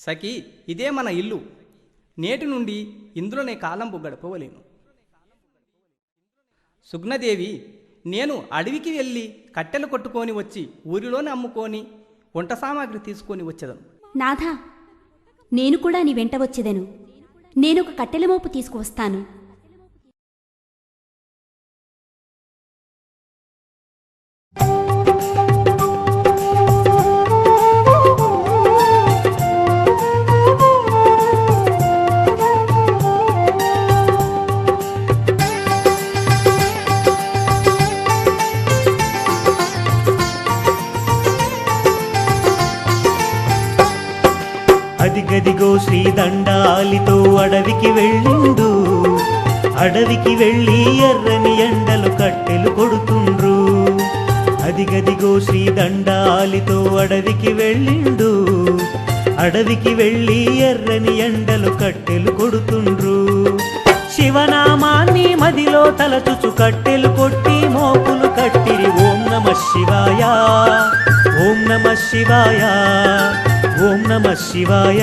సఖీ ఇదే మన ఇల్లు. నేటి నుండి ఇందులోనే కాలంపు గడపవలేను. సుగ్నదేవి నేను అడవికి వెళ్ళి కట్టెలు కొట్టుకొని వచ్చి ఊరిలోనే అమ్ముకొని వంట సామాగ్రి తీసుకొని వచ్చేదను. నాథా నేను కూడా నీ వెంట వచ్చేదను. నేనొక కట్టెల మోపు తీసుకువస్తాను. గాలితో అడవికి వెళ్ళిండు. అడవికి వెళ్ళి ఎర్రని ఎండలు కట్టెలు కొడుతుండ్రు. అదిగదిగో శ్రీదండాలితో అడవికి వెళ్ళిండు. అడవికి వెళ్ళి ఎర్రని ఎండలు కట్టెలు కొడుతుండ్రు. శివనామాన్ని మదిలో తలచుచు కట్టెలు కొట్టి మోపులు కట్టిరి. ఓం నమ శివాయ ఓం నమ శివాయ ఓం నమ శివాయ.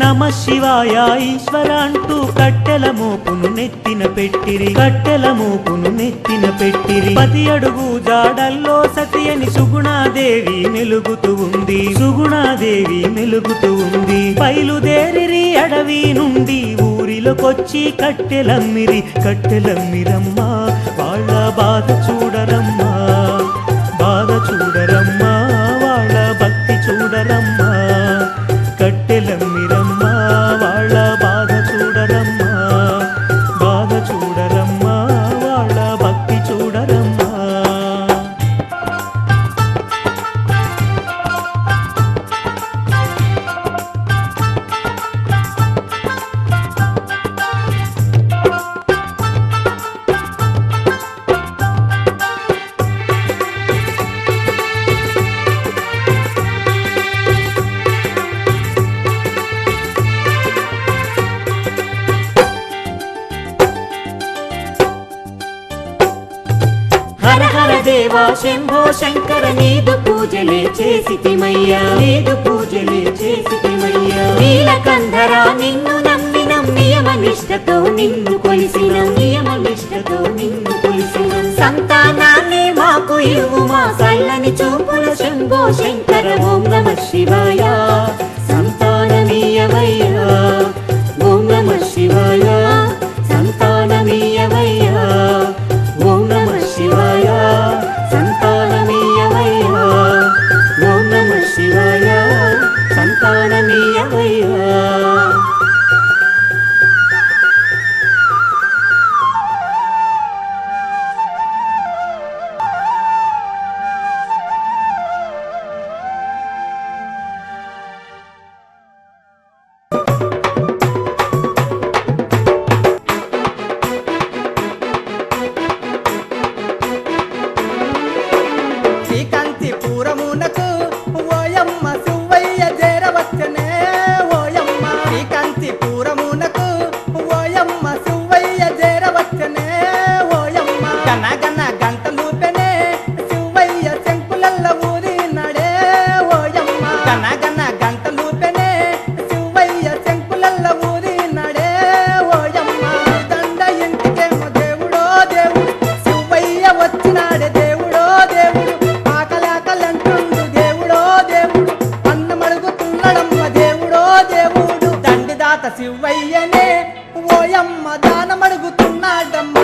నమ శివాయ ఈశ్వర అంటూ కట్టెల మోపును నెత్తిన పెట్టిరి కట్టెల మోపును నెత్తిన పెట్టిరి. పది అడుగు జాడల్లో సతి అని సుగుణాదేవి మెలుగుతూ ఉంది. సుగుణాదేవి మెలుగుతూ ఉంది. బయలుదేరి అడవి నుండి ఊరిలోకొచ్చి కట్టెలమ్మిరి కట్టెలమ్మిరమ్మా వాళ్ళ బాధ చూడరమ్మ. దేవా శంభో శంకర నీదు పూజలే చేసితిమయ్యా నీదు పూజలే చేసితిమయ్యా నీలకంధరా నిన్ను నమ్మి నియమనిష్టతో నిన్ను కొలిసిన నియమనిష్టతో నిన్ను కొలిసిన. సంతానాన్ని మాకు ఇవ్వు మా సల్లని చూపుల శంభో శంకర ఓం నమ శివాయ. you. దానమడుగుతున్నాడమ్మా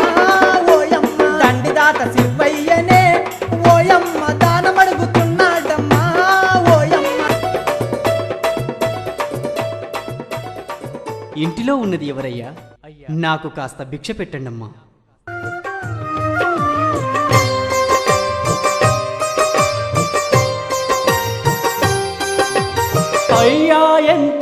ఓయమ్మ. దండిదాత శివయ్యనే ఓయమ్మ దానమడుగుతున్నాడమ్మా ఓయమ్మ. ఇంటిలో ఉన్నది ఎవరయ్యా? నాకు కాస్త భిక్ష పెట్టండమ్మా. అయ్యా ఎంతో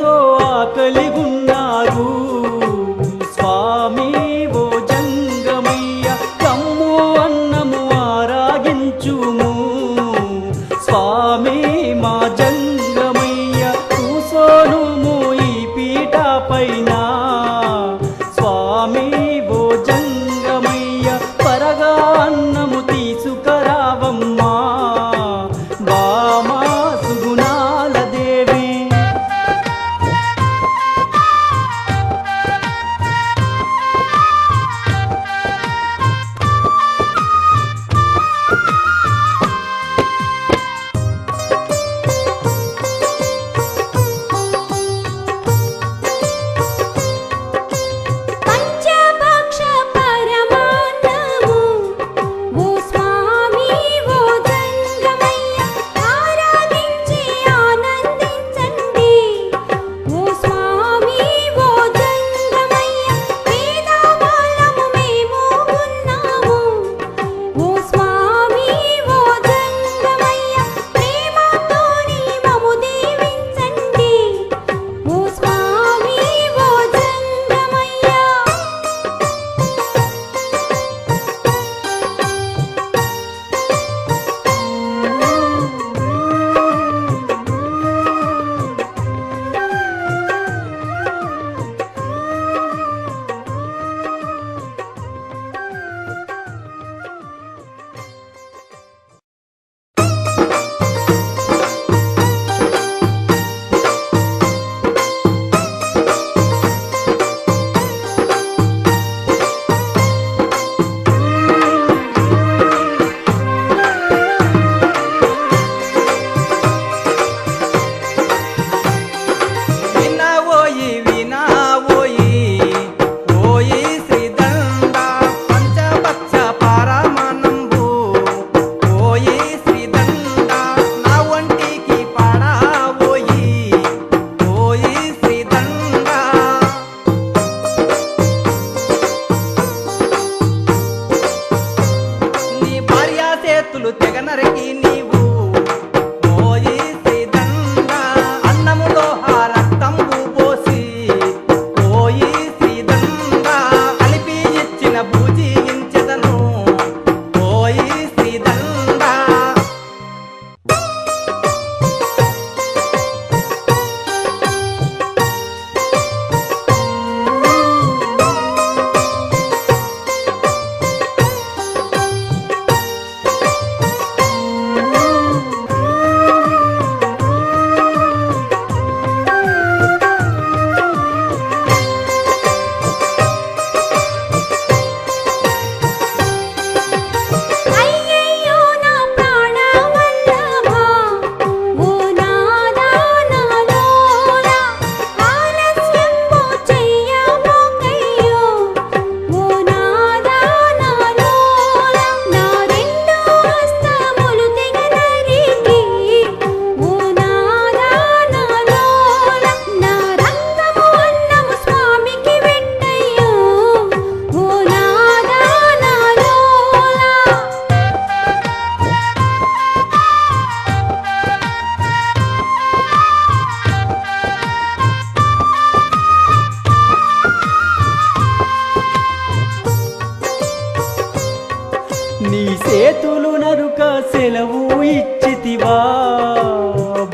చెవులు నరుక సెలవు ఇచ్చితివా?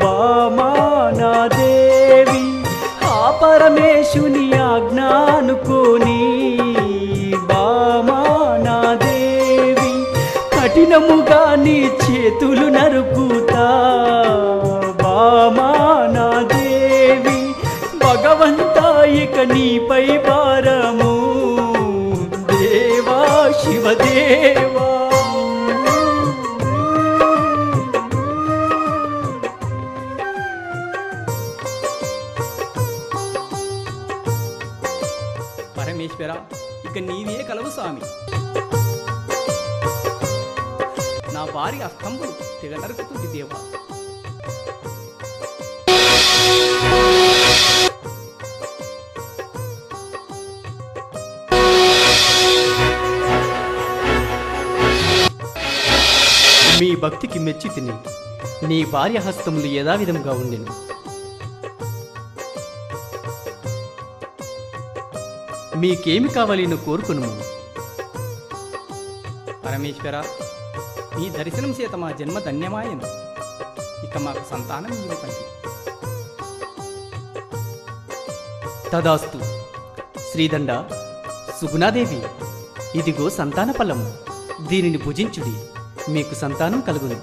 బామానా దేవి ఆ పరమేశుని ఆజ్ఞానుకోని బామా దేవి కఠినముగా నీ చేతులు నరుకుతా? బామా దేవి భగవంతా ఇక నీపై బా వారి భార్య అస్తంభులు తెగ దేవా. మీ భక్తికి మెచ్చి తిని నీ భార్య హస్తములు యథావిధంగా ఉండెను. మీకేమి కావాలి నువ్వు కోరుకును పరమేశ్వర నీ దర్శనం చేత మా జన్మ ధన్యమాయను. ఇక మాకు సంతానం ఇవ్వండి తదాస్తు. శ్రీదండ సుగుణాదేవి ఇదిగో సంతాన ఫలము. దీనిని భుజించుడి. మీకు సంతానం కలుగును.